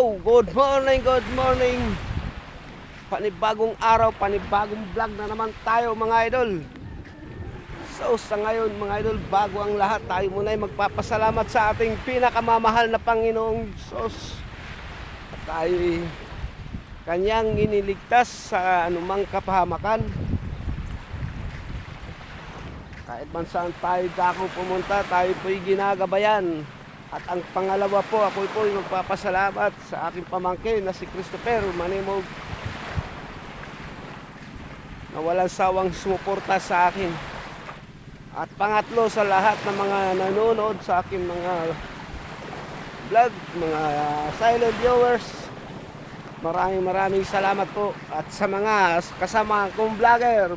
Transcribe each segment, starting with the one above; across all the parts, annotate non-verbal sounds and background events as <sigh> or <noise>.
Good morning, good morning. Panibagong araw, panibagong vlog na naman tayo mga idol. So sa ngayon mga idol, bago ang lahat, tayo muna ay magpapasalamat sa ating pinakamamahal na Panginoong Diyos. At tayo ay kanyang iniligtas sa anumang kapahamakan. Kahit man saan tayo dako pumunta, tayo po'y ginagabayan. At ang pangalawa po, ako po'y magpapasalamat sa aking pamangkin na si Christopher Manimog na walang sawang sumuporta sa akin. At pangatlo sa lahat ng mga nanonood sa aking mga vlog, mga silent viewers, maraming maraming salamat po. At sa mga kasama kong vlogger,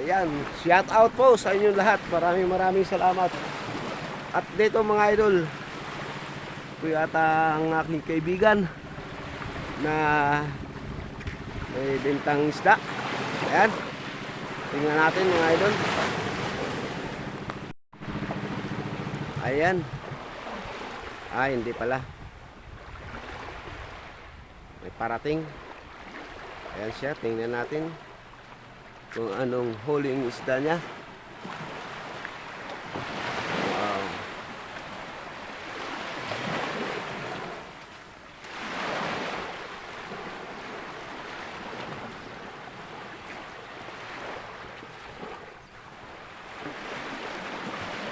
ayan, shout out po sa inyong lahat. Maraming maraming salamat. At dito mga idol, ito yata ang aking kaibigan na may bintang isda. Ayan. Tingnan natin mga idol. Ayan. Ah, hindi pala. May parating. Ayan siya. Tingnan natin kung anong huling isda niya.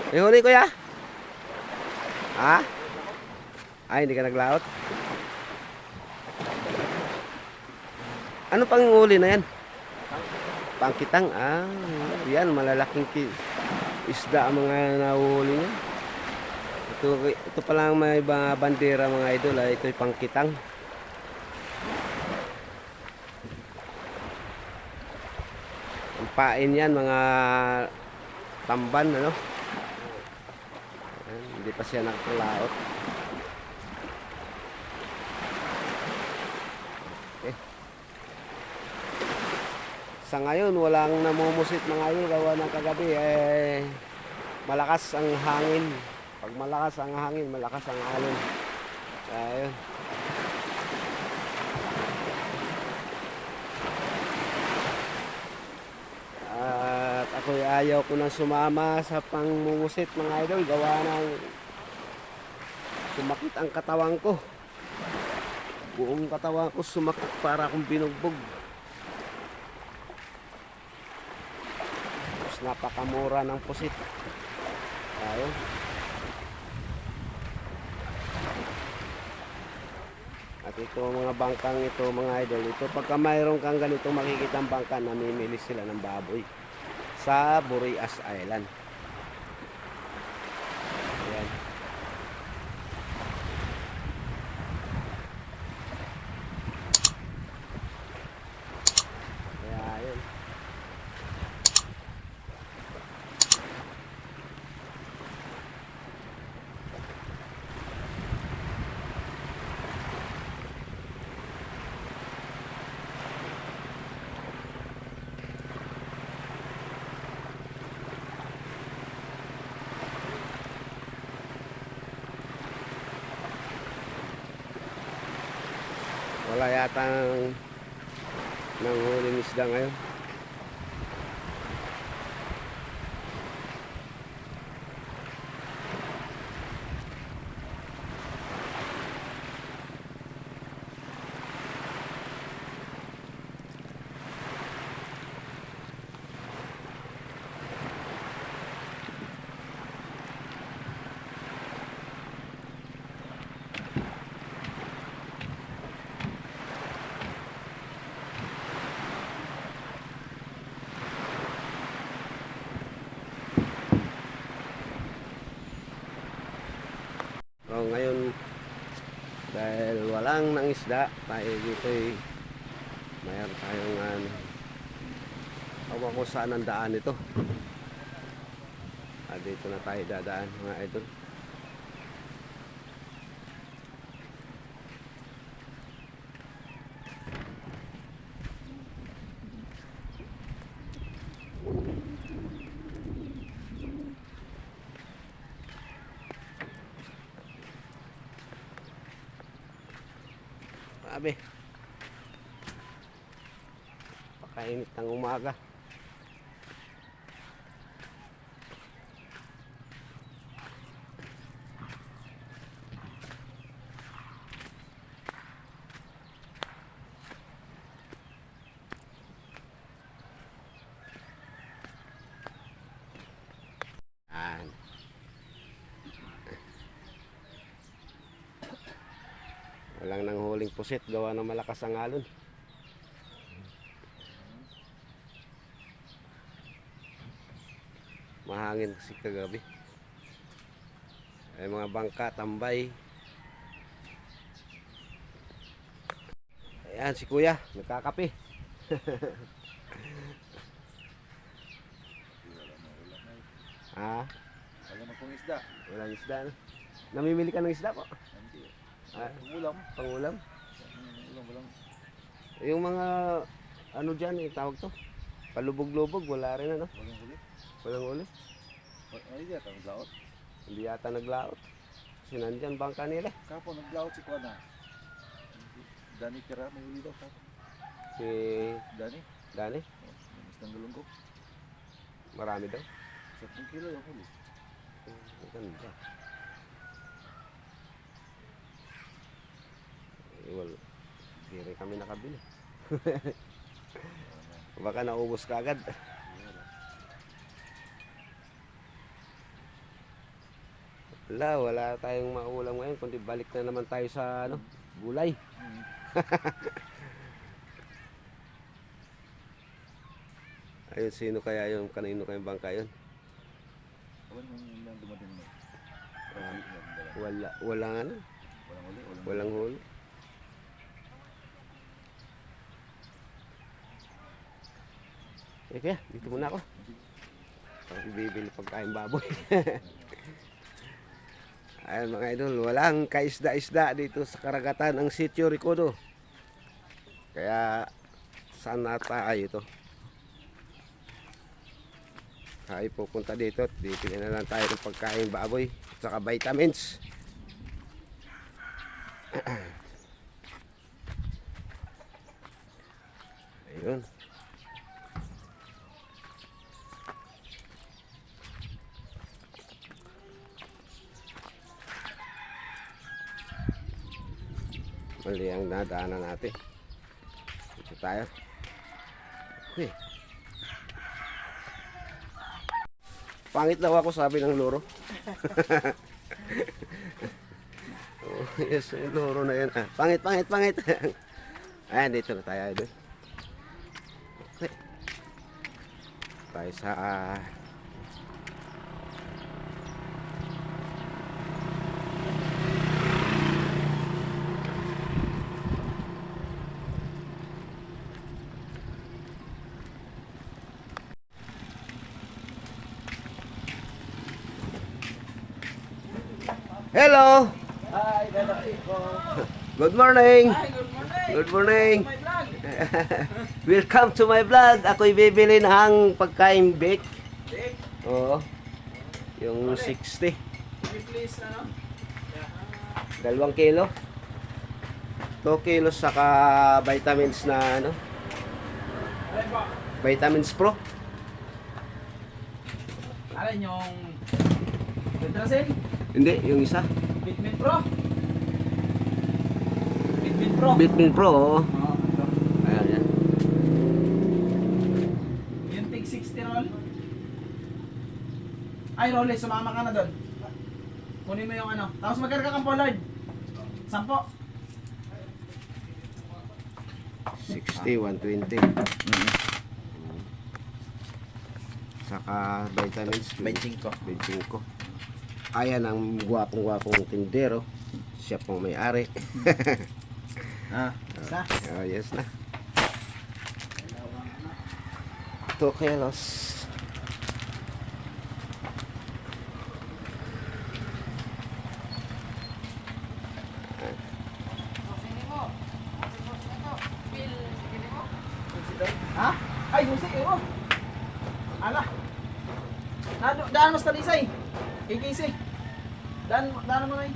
May huli kuya? Ha? Ay, hindi ka naglaot? Ano pang huli na yan? Pangkitang? Ah, yan, malalaking ki isda ang mga nahuhuli niya. Ito, ito pa lang may mga bandera mga idol. Ah. Ito'y pangkitang. Ang pain yan, mga tamban, ano? Hindi pa siya nakakalaot. Eh. Sa ngayon, walang namumusit mga idol gawa ng kagabi. Eh, malakas ang hangin. Pag malakas ang hangin, malakas ang alon. Ayun. Ako ayaw ko nang sumama sa pangmungusit mga idol. Gawa ng sumakit ang katawan ko. Buong katawan ko sumakit para akong binugbog. Tapos napakamura ng pusit. Ayun. At ito mga bangkang ito mga idol. Ito pagka mayroon kang ganito makikita ang bangka, namimili sila ng baboy sa Burias Island. Ayan. Kaya ayun. Wala yata ng nanghuling isda ngayon. So ngayon walang nang isda. Tayo dito mayroon tayong ano awa ko saan ang daan ito. Ah, dito na tayo dadaan mga idol Grabe. Pakainit ng umaga. Yan. Walang nang huling pusit gawa ng malakas ang alon. Mahangin kasi kagabi. Ay mga bangka, tambay. Ayan si kuya, nagkakape. <laughs> ha? Wala na pong isda. Walang isda. No? Namimili ka ng isda po? Ah, Ulam. pangulam? Ulam, walang. Yung mga ano dyan, eh, tawag to? Palubog-lubog, wala rin ano? Walang huli. Walang uli. Wa- Ano yan? Ang laot. Hindi yata naglaot. Kasi nandyan bangka nila. Kapo naglaot si Kuana. Dani Kira, may huli daw kapo. Si Dani. Dani, Oh, isang galunggong. marami daw. 10 kilo yung huli. Ang ganda. Wala. Hindi rin kami nakabili. <laughs> Baka naubos ka agad. Wala. Wala, wala tayong maulam ngayon. Kundi balik na naman tayo sa ano, gulay. <laughs> Ayun, sino kaya yung kanino kayong bangka yun? Wala, walang ano, Walang huli. Walang huli. Eh kaya, dito muna ako. Ako bibili pagkain baboy. <laughs> Ayan mga idol, walang kaisda-isda dito sa karagatan ng sitio Ricodo. Kaya saan na tayo ito? Tayo pupunta dito at bibili na lang tayo ng pagkain baboy at saka vitamins. <clears throat> Ayun. Mali ang nadaanan natin. Dito tayo. Okay. Pangit daw ako sabi ng loro. <laughs> oh, yes, yung loro na yan. Ah. Pangit, pangit, pangit. <laughs> Ayan, dito na tayo. Idol. Okay. Tayo sa ah, Hello! Hi, Daddy. Good morning! Hi, good morning. Good morning! Welcome to my vlog. <laughs> Ako'y bibili ng pagkain bake. Dick, Oo. Yung 60. can you please, ano? Dalawang kilo. 2 kilos saka vitamins na ano, vitamins pro. Alin yung... Tetrasil? Hindi, yung isa. Bitmin Pro? Bitmin Pro? Vitamin pro, oo. Oo, ito. Ayan, yan. Yung Tig 60 roll? Ay, Rolly, sumama ka na doon. Kunin mo yung ano. Tapos magkarga kang pollard. Sampo. 60, 120. Saka vitamins. 25. 25. Ayan ang gwapong-gwapong tindero. Siya pong may-ari. <laughs> Ah. Isa. oh, yes na. 2 kilos. Ha? Ay, Jose, ewo. Ala. Daan mas talisay. Kikisi. Daan, daan mo na eh.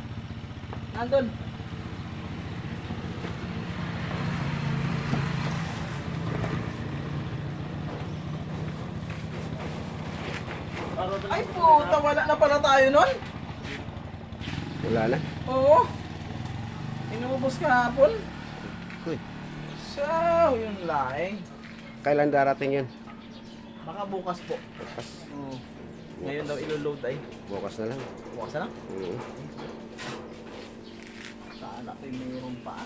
Nandun. Ay puta, wala na pala tayo nun. Wala na? Oo. Inubos ka kahapon. Uy. So, yun lang. Kailan darating yun? Baka bukas po. Bukas. Oo. Ngayon daw ilo-load ay. Bukas na lang. Bukas na lang. Oo. Saan natin mayroon pa?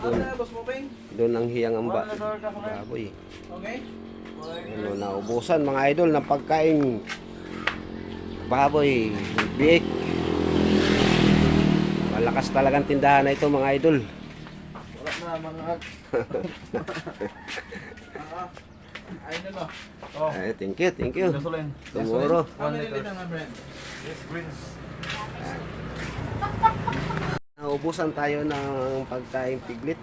Doon, Ano doon ang hiyang amba. Baboy. Okay? Ano, naubusan mga idol ng pagkain baboy, biik. Malakas talagang tindahan na ito mga idol. Wala na mga... <laughs> Ay, ano no? Oh. Eh, thank you, thank you. Gasolin. Tomorrow. How many liter na, Brent? <laughs> Naubusan tayo ng pagkain piglit.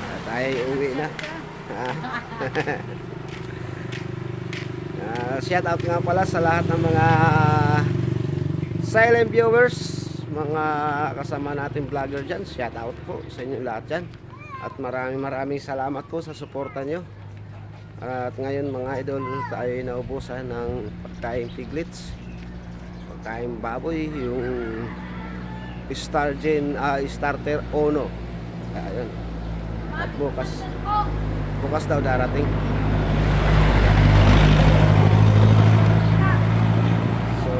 Ah, tayo uwi na. <laughs> Ah. Ah, shout out nga pala sa lahat ng mga silent viewers, mga kasama natin vlogger dyan. Shout out po sa inyo lahat dyan. At maraming maraming salamat po sa suporta nyo. At ngayon mga idol, tayo ay naubusan ng pagkain piglets pagkain baboy yung star gen ah, starter ono. Ayun at bukas bukas daw darating. So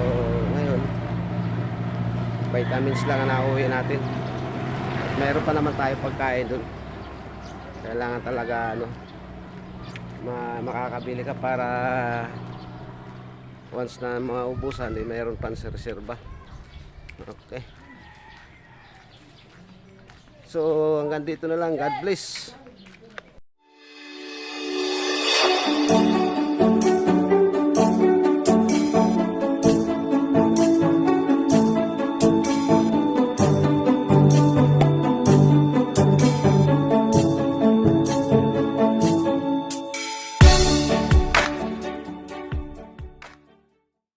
ngayon vitamins lang ang nauwi natin. At meron pa naman tayo pagkain dun kailangan talaga ano ma makakabili ka para once na maubusan eh, mayroon pang sa reserba okay. So hanggang dito na lang. God bless